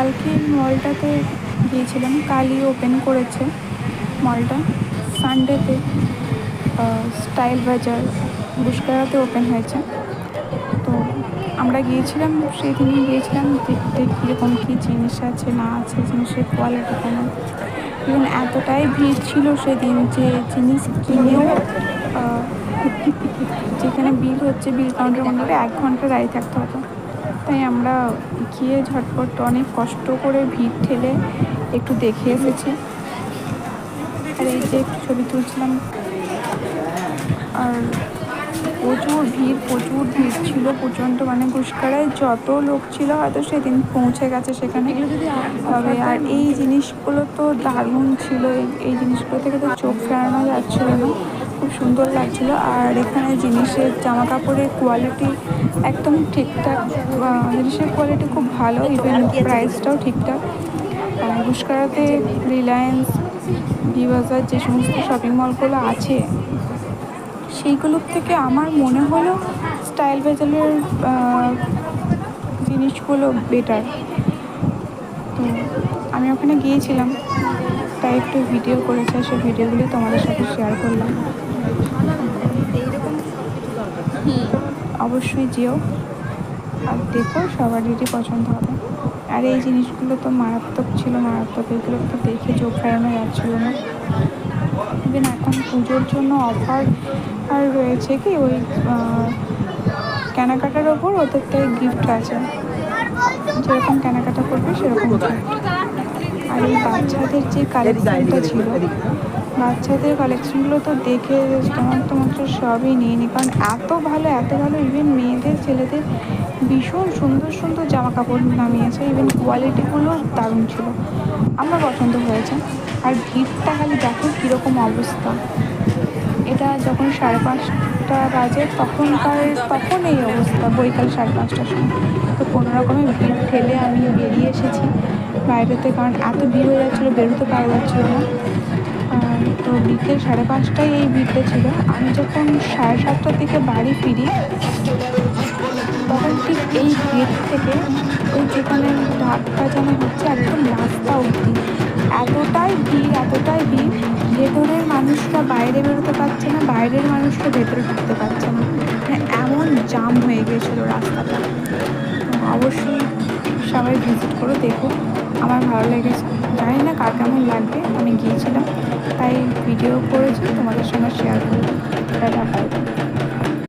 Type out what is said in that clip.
কালকে মলটাতে গিয়েছিলাম, কালই ওপেন করেছে মলটা। সানডেতে স্টাইল বাজার বুসকারাতে ওপেন হয়েছে। তো আমরা গিয়েছিলাম, সেই দিনই গিয়েছিলাম, দেখতে কীরকম কী জিনিস আছে, না আছে, জিনিসের কোয়ালিটি কেমন। ইভেন এতটাই ভিড় ছিল সেদিন যে জিনিস কিনেও যেখানে বিল হচ্ছে, বিল কাউন্টার মধ্যে এক ঘণ্টা দাঁড়িয়ে থাকতে হতো। তাই আমরা গিয়ে ঝটপট অনেক কষ্ট করে ভিড় ঠেলে একটু দেখে এসেছি। আর এই যে একটু ছবি তুলছিলাম। আর প্রচুর ভিড় প্রচুর ভিড় ছিল প্রচণ্ড মানে পুষ্করায় যত লোক ছিল হয়তো সেদিন পৌঁছে গেছে সেখানে। তবে আর এই জিনিসগুলো তো দারুণ ছিল, এই জিনিসগুলো থেকে তো চোখ ফেরানো যাচ্ছিল না। খুব সুন্দর লাগছিল। আর এখানে জিনিসের জামা কাপড়ের কোয়ালিটি একদম ঠিকঠাক জিনিসের কোয়ালিটি খুব ভালো ইভেন প্রাইসটাও ঠিকঠাক। পুষ্করাতে রিলায়েন্স বিবাজার যে সমস্ত শপিং মলগুলো আছে, সেইগুলোর থেকে আমার মনে হলো স্টাইল বেজালের জিনিসগুলো বেটার তো আমি ওখানে গিয়েছিলাম। তাই একটু ভিডিও করেছে সেই ভিডিওগুলি তোমাদের সাথে শেয়ার করলাম। অবশ্যই যেও। আর দেখো সবারই পছন্দ হবে। আর এই জিনিসগুলো তো মারাত্মক ছিল, মারাত্মক। এগুলো তো দেখে চোখ ফেরানো যাচ্ছিল না। ইভেন এখন পুজোর জন্য অফার আর রয়েছে কি, ওই কেনাকাটার ওপর ওদের থেকে গিফট আছে। যেরকম কেনাকাটা করবে, সেরকম gift। আর এই বাচ্চাদের যে কালেকশনটা ছিল বাচ্চাদের কালেকশনগুলো তো দেখে তোমার তোমার সবই নিয়ে নি কারণ এত ভালো এত ভালো ইভেন মেয়েদের ছেলেদের ভীষণ সুন্দর সুন্দর জামা কাপড় নামিয়েছে ইভেন কোয়ালিটিগুলো দারুণ ছিল। আমার পছন্দ হয়েছে। আর ভিড়টা খালি দেখো কীরকম অবস্থা। এটা যখন সাড়ে পাঁচটা বাজে তখনকার তখন এই অবস্থা বৈকাল সাড়ে পাঁচটার সময়। তো কোনো রকমের ভিড় ঠেলে আমি বেরিয়ে এসেছি। বাইরেতে কারণ এত ভিড় হয়ে যাচ্ছিল, বেরোতে পারা যাচ্ছিল না। তো বিকেল সাড়ে পাঁচটায় এই ভিড়টা ছিল। আমি যখন সাড়ে সাতটার দিকে বাড়ি ফিরি, তখন ঠিক এই গেট থেকে ওই যেখানে ঢাক বাজানো হচ্ছে, একদম রাস্তা অবধি। এতটাই ভিড় এতটাই ভিড়, ভেতরের মানুষরা বাইরে বেরোতে পারছে না, বাইরের মানুষরা ভেতরে ঢুকতে পারছে না। মানে এমন জাম হয়ে গিয়েছিল রাস্তাটা। অবশ্যই সবাই ভিজিট করো, দেখো। আমার ভালো লেগেছে। জানি না কার কেমন লাগবে, আমি গিয়েছিলাম। তাই ভিডিও করেছি, তোমাদের সঙ্গে শেয়ার করব। টাটা